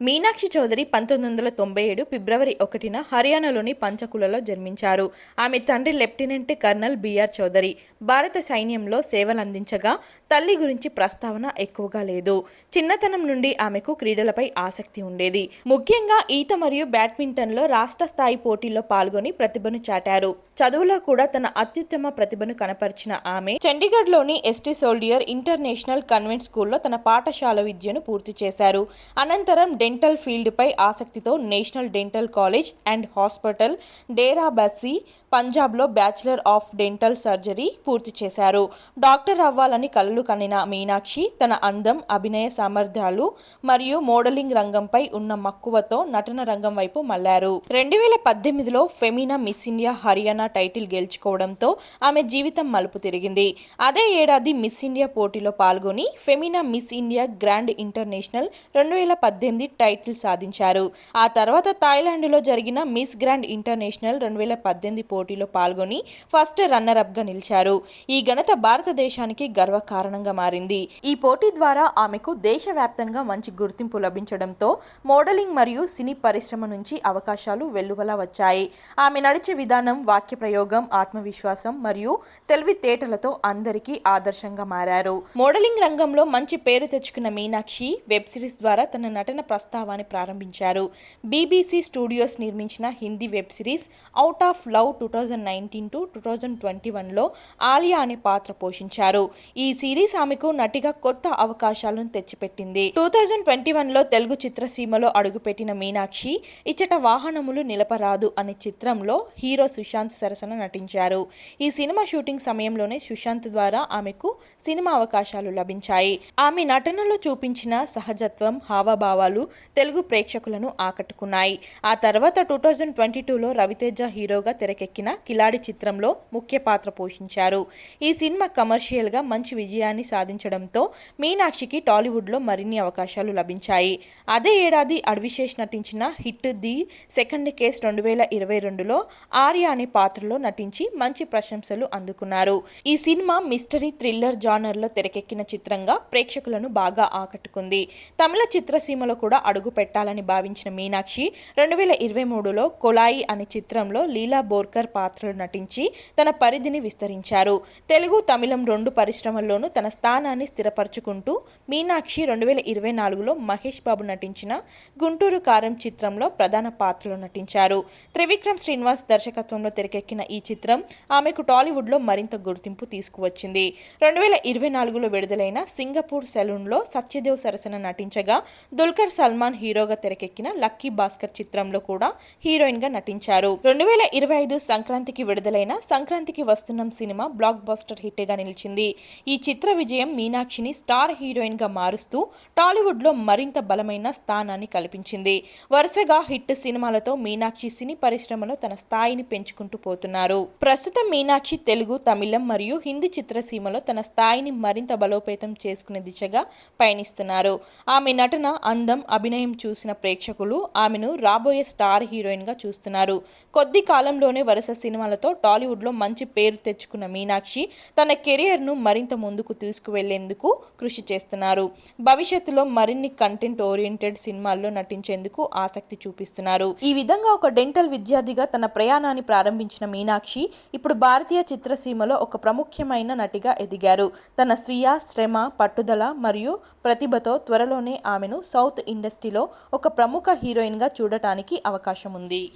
మీనాక్షి చౌదరి పంతొమ్మిది వందల తొంభై ఏడు ఫిబ్రవరి ఒకటిన హర్యానాలోని పంచకులలో జన్మించారు. ఆమె తండ్రి లెఫ్టినెంట్ కర్నల్ బిఆర్ చౌదరి. భారత సైన్యంలో సేవలందించగా తల్లి గురించి ప్రస్తావన ఎక్కువగా లేదు. చిన్నతనం నుండి ఆమెకు క్రీడలపై ఆసక్తి ఉండేది. ముఖ్యంగా ఈత మరియు బ్యాడ్మింటన్లో రాష్ట్ర స్థాయి పోటీల్లో పాల్గొని ప్రతిభను చాటారు. చదువులో కూడా తన అత్యుత్తమ ప్రతిభను కనపరిచిన ఆమె చండీగఢ్లోని S T Soldier International Convent స్కూల్లో తన పాఠశాల విద్యను పూర్తి చేశారు. అనంతరం డెంటల్ ఫీల్డ్పై ఆసక్తితో national dental college and hospital Dera Bassi పంజాబ్లో బ్యాచిలర్ ఆఫ్ డెంటల్ సర్జరీ పూర్తి చేశారు. డాక్టర్ అవ్వాలని కలలు కనిన మీనాక్షి తన అందం అభినయ సామర్థ్యాలు మరియు మోడలింగ్ రంగంపై ఉన్న మక్కువతో నటన రంగం వైపు మళ్ళారు. రెండు వేల పద్దెనిమిదిలో Femina miss India Haryana title గెలుచుకోవడంతో ఆమె జీవితం మలుపు తిరిగింది. అదే ఏడాది మిస్ ఇండియా పోటీలో పాల్గొని Femina miss India grand international రెండు వేల పద్దెనిమిది టైటిల్ సాధించారు. ఆ తర్వాత థాయిలాండ్లో జరిగిన మిస్ గ్రాండ్ ఇంటర్నేషనల్ రెండు వేల పద్దెనిమిది పోటీ పోటీలో పాల్గొని ఫస్ట్ రన్నర్ అప్గా నిలిచారు. ఈ ఘనత భారతదేశానికి గర్వకారణంగా మారింది. ఈ పోటీ ద్వారా ఆమెకు దేశవ్యాప్తంగా మంచి గుర్తింపు లభించడంతో మోడలింగ్ మరియు సినీ పరిశ్రమ నుంచి అవకాశాలు వెల్లువలా వచ్చాయి. ఆమె నడిచే విధానం వాక్య ప్రయోగం ఆత్మవిశ్వాసం మరియు తెలివితేటలతో అందరికీ ఆదర్శంగా మారారు. మోడలింగ్ రంగంలో మంచి పేరు తెచ్చుకున్న మీనాక్షి వెబ్ సిరీస్ ద్వారా తన నటన ప్రస్తావాన్ని ప్రారంభించారు. బీబీసీ స్టూడియోస్ నిర్మించిన Hindi web series out of love two two thousand nineteen to two thousand twenty వన్లో ఆలియా అనే పాత్ర పోషించారు. ఈ సిరీస్ ఆమెకు నటిగా కొత్త అవకాశాలను తెచ్చిపెట్టింది. టూ థౌజండ్ ట్వంటీ వన్లో తెలుగు చిత్రసీమలో అడుగుపెట్టిన మీనాక్షి ఇచ్చట వాహనములు నిలపరాదు అనే చిత్రంలో హీరో సుశాంత్ సరసన నటించారు. ఈ సినిమా షూటింగ్ సమయంలోనే సుశాంత్ ద్వారా ఆమెకు సినిమా అవకాశాలు లభించాయి. ఆమె నటనలో చూపించిన సహజత్వం హావభావాలు తెలుగు ప్రేక్షకులను ఆకట్టుకున్నాయి. ఆ తర్వాత టూ థౌజండ్ ట్వంటీ టూలో రవితేజ హీరోగా తెరకెక్కి తెరకెక్కిన కిలాడి చిత్రంలో ముఖ్య పాత్ర పోషించారు. ఈ సినిమా కమర్షియల్గా మంచి విజయాన్ని సాధించడంతో మీనాక్షికి టాలీవుడ్లో మరిన్ని అవకాశాలు లభించాయి. అదే ఏడాది అడ్విశేష్ నటించిన హిట్ ది సెకండ్ కేస్ రెండు వేల ఇరవై రెండులో ఆర్య అనే పాత్రలో నటించి మంచి ప్రశంసలు అందుకున్నారు. ఈ సినిమా మిస్టరీ థ్రిల్లర్ జానర్లో తెరకెక్కిన చిత్రంగా ప్రేక్షకులను బాగా ఆకట్టుకుంది. తమిళ చిత్రసీమలో కూడా అడుగు పెట్టాలని భావించిన మీనాక్షి రెండు వేల ఇరవై మూడులో కొలాయి అనే చిత్రంలో లీలా బోర్కర్ పాత్రలు నటించి తన పరిధిని విస్తరించారు. తెలుగు తమిళం రెండు పరిశ్రమల్లోనూ తన స్థానాన్ని స్థిరపరచుకుంటూ మీనాక్షి రెండు వేల ఇరవై నాలుగులో మహేష్ బాబు నటించిన గుంటూరు కారం చిత్రంలో ప్రధాన పాత్రలో నటించారు. త్రివిక్రమ్ శ్రీనివాస్ దర్శకత్వంలో తెరకెక్కిన ఈ చిత్రం ఆమెకు టాలీవుడ్లో మరింత గుర్తింపు తీసుకువచ్చింది. రెండు వేల ఇరవై నాలుగులో విడుదలైన సింగపూర్ సెలూన్లో సత్యదేవ్ సరసన నటించగా దుల్కర్ సల్మాన్ హీరోగా తెరకెక్కిన లక్కీ భాస్కర్ చిత్రంలో కూడా హీరోయిన్గా నటించారు. రెండు వేల ఇరవై ఐదు సంక్రాంతికి విడుదలైన సంక్రాంతికి వస్తున్నాం సినిమా బ్లాక్ బస్టర్ హిట్గా నిలిచింది. ఈ చిత్ర విజయం మీనాక్షిని స్టార్ హీరోయిన్గా మారుస్తూ టాలీవుడ్లో మరింత బలమైన స్థానాన్ని కల్పించింది. వరుసగా హిట్ సినిమాలతో మీనాక్షి సినీ పరిశ్రమలో తన స్థాయిని పెంచుకుంటూ పోతున్నారు. ప్రస్తుతం మీనాక్షి తెలుగు తమిళం మరియు హిందీ చిత్రసీమలో తన స్థాయిని మరింత బలోపేతం చేసుకునే దిశగా పయనిస్తున్నారు. ఆమె నటన అందం అభినయం చూసిన ప్రేక్షకులు ఆమెను రాబోయే స్టార్ హీరోయిన్గా చూస్తున్నారు. కొద్ది కాలంలోనే వరుస సినిమాలతో టాలీవుడ్లో మంచి పేరు తెచ్చుకున్న మీనాక్షి తన కెరియర్ను మరింత ముందుకు తీసుకువెళ్ళేందుకు కృషి చేస్తున్నారు. భవిష్యత్తులో మరిన్ని కంటెంట్ ఓరియంటెడ్ సినిమాల్లో నటించేందుకు ఆసక్తి చూపిస్తున్నారు. ఈ విధంగా ఒక డెంటల్ విద్యార్థిగా తన ప్రయాణాన్ని ప్రారంభించిన మీనాక్షి ఇప్పుడు భారతీయ చిత్రసీమలో ఒక ప్రముఖ్యమైన నటిగా ఎదిగారు. తన స్వీయ శ్రమ పట్టుదల మరియు ప్రతిభతో త్వరలోనే ఆమెను సౌత్ ఇండస్ట్రీలో ఒక ప్రముఖ హీరోయిన్గా చూడటానికి అవకాశం ఉంది.